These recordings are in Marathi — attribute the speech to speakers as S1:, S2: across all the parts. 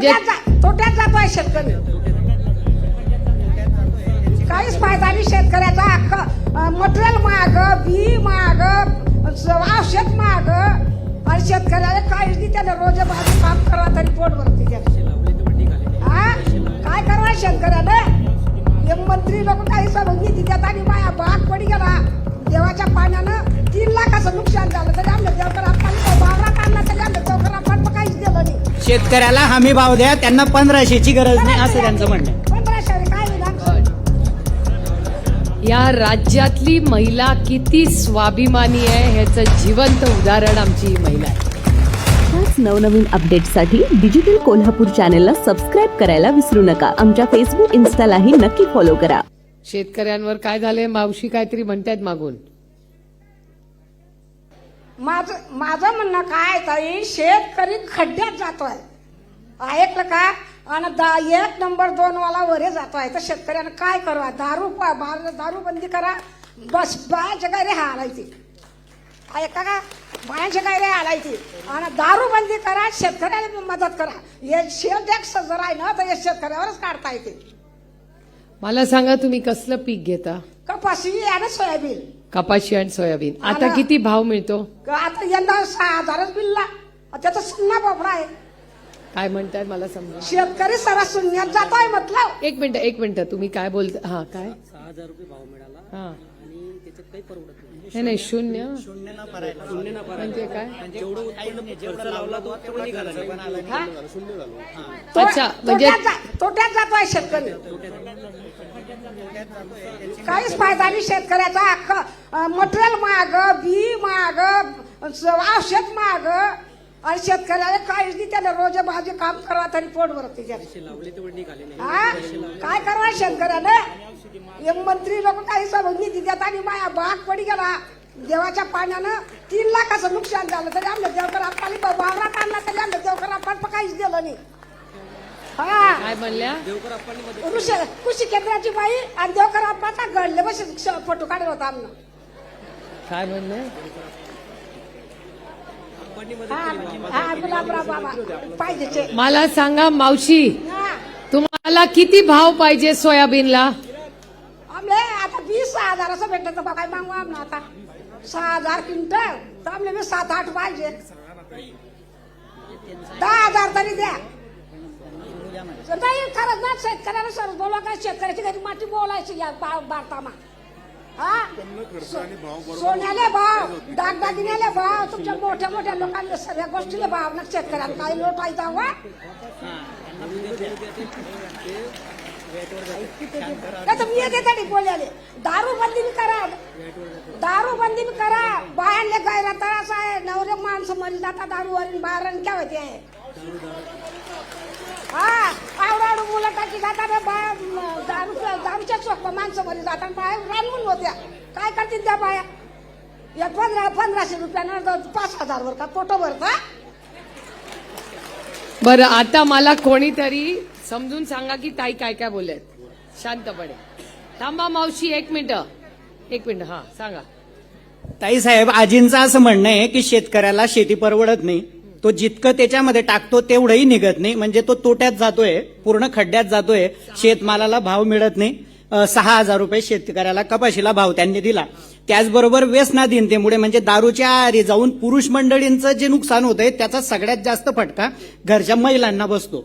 S1: तोट्यात जा- तोट्यात जातोय शेतकरी. काहीच फायदा नाही शेतकऱ्याचा. अख्खं मटेरियल महाग बी महाग औषध महाग. आणि शेतकऱ्याला काहीच नाही त्याला रोज भाजी शेतकऱ्याला
S2: हमी भाव द्या त्यांना पंधराशेची गरज नाही असं त्यांचं म्हणणं आहे.
S3: या राज्यातली महिला किती स्वाभिमानी आहे ह्याचं जिवंत उदाहरण आमची ही महिला आहे.
S4: अशाच नवनवीन अपडेट्ससाठी डिजिटल कोल्हापूर चॅनेलला सबस्क्राईब करायला विसरू नका. आमच्या फेसबुक इन्स्टालाही नक्की फॉलो करा.
S3: शेतकऱ्यांवर काय झालंय? मावशी काहीतरी म्हणतायत मागून.
S1: माझं माझं म्हणणं काय ताई? शेतकरी खड्ड्यात जातोय. ऐकलं का? आणि दा एक नंबर दोन वाला वरे जातोय. तर शेतकऱ्यानं काय करू? दारू पा- बार- दारू बंदी करा. बस बायाच्या गायरे हालायची ऐका का? बायाच्या गायरे हालायची आणि दारू बंदी करा शेतकऱ्याला मदत करा. हे शेत एक जर आहे ना तर हे शेतकऱ्यावरच काढता येते.
S3: मला सांगा तुम्ही कसलं पीक घेता?
S1: कपाशी आणि सोयाबीन.
S3: कपाशी आणि सोयाबीन. आता
S1: मला-
S3: किती भाव मिळतो?
S1: आता यंदा सहा हजारच बिलला त्याचा सुन्ना बोपडा आहे.
S3: काय म्हणतायत मला समजा
S1: शेतकरी सरा शून्यात जातोय म्हटलं.
S3: एक मिनिट एक मिनिट. तुम्ही काय बोलता? हा काय?
S5: हजार रुपये भाव मिळाला.
S3: हा.
S5: आणि त्याच्यात काही परवडत नाही.
S3: नाही नाही शून्य?
S5: शून्य ना भरायला
S3: म्हणजे काय?
S5: जेवढं उत्पन्न जेवढा लावला तो तेवढा निघाला. नाही.
S1: हा?
S3: अच्छा म्हणजे
S1: तोट्यात जा- तोट्यात जातोय शेतकरी. काहीच फायदा नाही शेतकऱ्याचा. अख्खं मटेरियल महाग बी महाग औषध महाग. आणि शेतकऱ्याला काहीच नाही त्याला रोज भाजी काम करा तरी पोट भरते त्याला
S5: लावले तेवढे निघाले नाही.
S1: हा? काय करणार शेतकऱ्याला? हे मंत्री लोक काही समज निधी देतात आणि माया भाग पडी गेला. देवाच्या पाण्यानं तीन लाखाचं नुकसान झालं तरी आमच्या देवकर आपण वावरात आणला तरी आमच्या देवकर आपण काहीच दिलं नाही. हा.
S3: काय म्हणल्या?
S1: कृषी कृषी केंद्राची बाई आणि देवकर आप्पाचा घडले बस फोटो काढला होता आमनं.
S3: काय म्हणले?
S1: हा हा गुलाबराव बाबा. पाहिजे
S3: मला सांगा मावशी तुम्हाला किती भाव पाहिजे सोयाबीनला?
S1: आमले आता वीस सहा हजाराचं भेटलं तर मागू आम्ही आता. सहा हजार क्विंटल. तर आमले मी सात आठ पाहिजे. दहा हजार तरी द्या. नाही खरंच ना शेतकऱ्याला सर बोलवा काय शेतकऱ्याची घरी माती बोलायची या भारतामा हा? सोन्याले भाव दागदागिन्याले भाव तुमच्या मोठ्या मोठ्या लोकांना सगळ्या गोष्टीले भाव ना शेतकऱ्याला. काही लोट आहे नाही तर मी येते बोलायले दारू बंदी करा. दारू बंदी करा. बाहेरले गायला त्रास आहे. नवरे माणसं मरी जातात दारूवर बाहेर काय होते? आहे हा आवडावड मुलं टाकी जातात. बाया दारू दारूच्या चोख माणसं मरी जातात. बाया रानवून होत्या. काय करतील त्या बाया? या पंधरा पंधराशे रुपयानं पाच हजार वर का पोटो भरता
S3: बरं आता मला कोणीतरी समजून सांगा की ताई काय काय बोलत शांतपणे. थांबा मावशी एक मिनिट. एक मिनिट हा सांगा.
S2: ताई साहेब आजींचं असं म्हणणं आहे की शेतकऱ्याला शेती परवडत नाही. तो जितकं त्याच्यामध्ये टाकतो तेवढंही निघत नाही. म्हणजे तो तोट्यात जातोय पूर्ण खड्ड्यात जातोय. शेतमालाला भाव मिळत नाही. सहा हजार रुपये शेतकऱ्याला कपाशीला भाव त्यांनी दिला. त्याचबरोबर व्यसनाधीनतेमुळे म्हणजे दारूच्या आहारी जाऊन पुरुष मंडळींचं जे नुकसान होतंय त्याचा सगळ्यात जास्त फटका घरच्या महिलांना बसतो.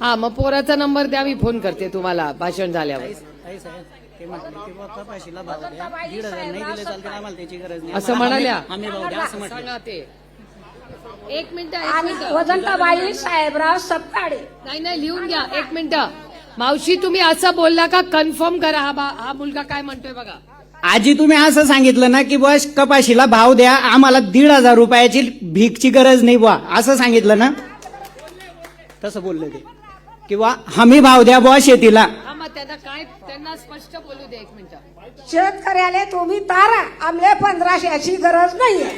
S3: हा मग पोराचा नंबर द्या मी फोन करते तुम्हाला भाषण झाल्यावर.
S2: ताई साहेब ते म्हटले की बुवा कपाशीला भाव द्या. दीड हजार नाही दिले चालते आम्हाला त्याची गरज नाही.
S3: असं म्हणाल्या.
S2: आम्ही भाव द्या असं म्हटलं.
S3: सांगा ते. एक मिनिट एक
S1: आणि
S3: मिनिट.
S1: वजंताबाई साहेबराव सत्ताडे
S3: नाही नाही लिहून घ्या एक मिनिट. मावशी तुम्ही असं बोलला का कन्फर्म करा हा बा- हा मुलगा काय म्हणतोय बघा.
S2: आजी तुम्ही असं सांगितलं ना की बस कपाशीला भाव द्या आम्हाला दीड हजार रुपयाची भीकची गरज नाही बुवा. असं सांगितलं ना? तसं बोलले ते. किंवा हमी भाव द्या बुवा शेतीला.
S3: मग त्यांना काय त्यांना स्पष्ट बोलू दे एक मिनिट.
S1: शेतकऱ्याला तुम्ही तारा आमले पंधराशेची गरज नाहीये.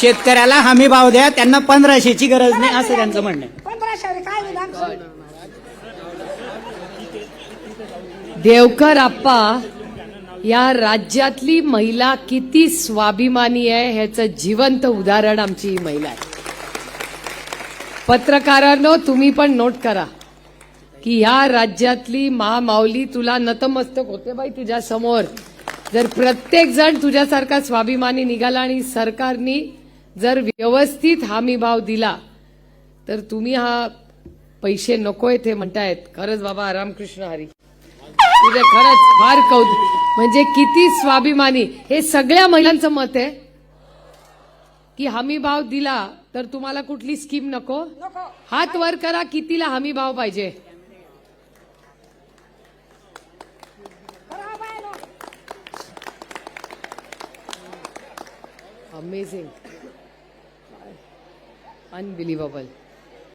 S2: शेतकऱ्याला हमी भाव द्या त्यांना पंधराशेची गरज नाही असं त्यांचं म्हणणं आहे.
S1: पंधराशे काय विधान?
S3: देवकर आप्पा या राज्यातली महिला किती स्वाभिमानी आहे ह्याचं जिवंत उदाहरण आमची ही महिला आहे. पत्रकारांनो तुम्ही पण नोट करा की ह्या राज्यातली महामाऊली तुला नतमस्तक होते बाई तुझ्या समोर. जर प्रत्येक जण तुझ्यासारखा स्वाभिमानी निघाला आणि सरकारनी जर व्यवस्थित हमी भाव दिला तर तुम्ही हा पैसे नकोय ते म्हणतायत. खरंच बाबा रामकृष्ण हरी. तुझे खरंच फार कौतुक. म्हणजे किती स्वाभिमानी. हे सगळ्या महिलांचं मत आहे की हमी भाव दिला तर तुम्हाला कुठली स्कीम नको? हात वर करा कितीला हमी भाव पाहिजे. Amazing unbelievable